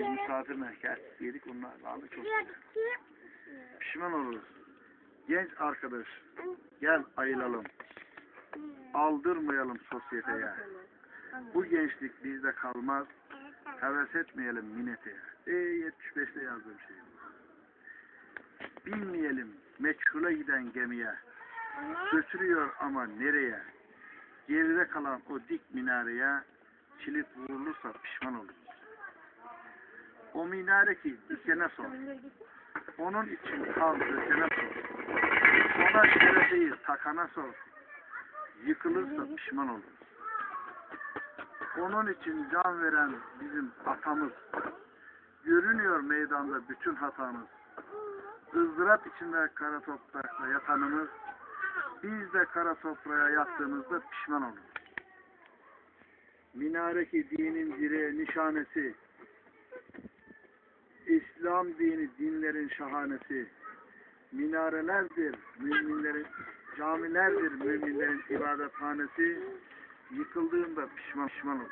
Biz misafir merkez yedik onlar vardı çok. Pişman oluruz. Genç arkadaş gel ayılalım. Aldırmayalım sosyeteye. Bu gençlik bizde kalmaz. Heves etmeyelim minnete. E 75'te yazdığım şey. Binmeyelim meçhule giden gemiye. Götürüyor ama nereye? Geride kalan o dik minareye çilit vurulursa pişman oluruz. O minare ki dikene sor. Onun için kal dökene sor. Ona şerefeyi takana sor. Yıkılırsa pişman oluruz. Onun için can veren bizim atamız. Görünüyor meydanda bütün hatamız. ızdırap içinde kara toprakta yatanımız. Biz de kara toprağa yattığımızda pişman oluruz. Minare ki dinin direği nişanesi. İslam dini dinlerin şahanesi. Minarelerdir müminlerin, camilerdir müminlerin ibadethanesi. Yıkıldığında pişman pişman olur.